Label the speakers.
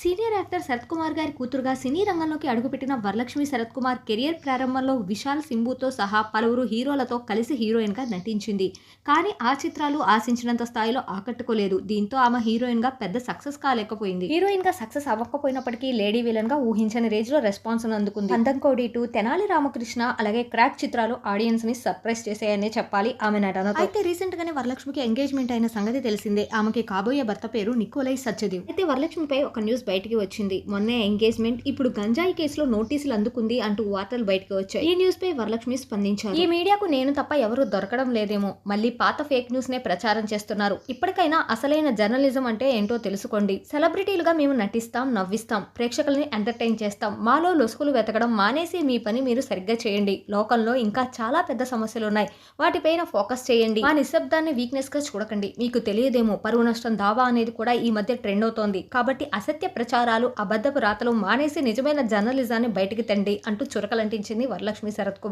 Speaker 1: Senior actor Sarath Kumar గారి కూతురుగా సినీ రంగంలోకి అడుగుపెట్టిన వరలక్ష్మి శరత్ కుమార్ కెరియర్ ప్రారంభంలో విశాల్ సింబుతో సహా పలువురు హీరోలతో కలిసి హీరోయిన్గా నటించింది. కానీ ఆ చిత్రాలు ఆశించినంత స్థాయిలో ఆకట్టుకోలేదు. దీంతో ఆమె హీరోయిన్గా పెద్ద సక్సెస్ కాలేకపోయింది. హీరోయిన్గా సక్సెస్ అవ్వకపోయినప్పటికీ లేడీ విలన్గా ఊహించని రేంజ్లో రెస్పాన్స్ అందుకుంది. అందంకోడి టు తెనాలి రామకృష్ణ అలాగే క్రాక్ చిత్రాలు ఆడియన్స్ని సర్ప్రైజ్ చేశాయనే చెప్పాలి ఆమె నటన అయితే రీసెంట్ గానే వరలక్ష్మికి ఎంగేజ్మెంట్ అయిన సంగతి తెలిసిందే. ఆమెకి కాబోయే భర్త పేరు నికోలై సత్యదేవ్. అయితే వరలక్ష్మిపై ఒక న్యూస్ బయటికి వచ్చింది. మొన్నే ఎంగేజ్మెంట్ ఇప్పుడు గంజాయి కేసులో నోటీసులు అందుకుంది అంటూ వార్తలు బయటకు వచ్చాయి. ఈ న్యూస్ పై వరలక్ష్మి స్పందించారు. ఈ మీడియాకు నేను తప్ప ఎవరు దొరకడం లేదేమో. మళ్ళీ పాత ఫేక్ న్యూస్ నే ప్రచారం చేస్తున్నారు. ఇప్పటికైనా అసలైన జర్నలిజం అంటే ఏంటో తెలుసుకోండి. సెలబ్రిటీలుగా మేము నటిస్తాం నవ్విస్తాం ప్రేక్షకుల్ని ఎంటర్టైన్ చేస్తాం. మాలో లొసుకులు వెతకడం మానేసి మీ పని మీరు సరిగ్గా చేయండి. లోకంలో ఇంకా చాలా పెద్ద సమస్యలు ఉన్నాయి. వాటిపైన ఫోకస్ చేయండి. మా నిశ్శబ్దాన్ని వీక్నెస్గా చూడకండి. మీకు తెలియదేమో పరువు నష్టం దావా అనేది కూడా ఈ మధ్య ట్రెండ్ అవుతోంది. కాబట్టి అసత్య ప్రచారాలు అబద్ధపు రాతలు మానేసి నిజమైన జర్నలిజాన్ని బయటికి తండి అంటూ చురకలంటించింది వరలక్ష్మి శరత్ కుమార్.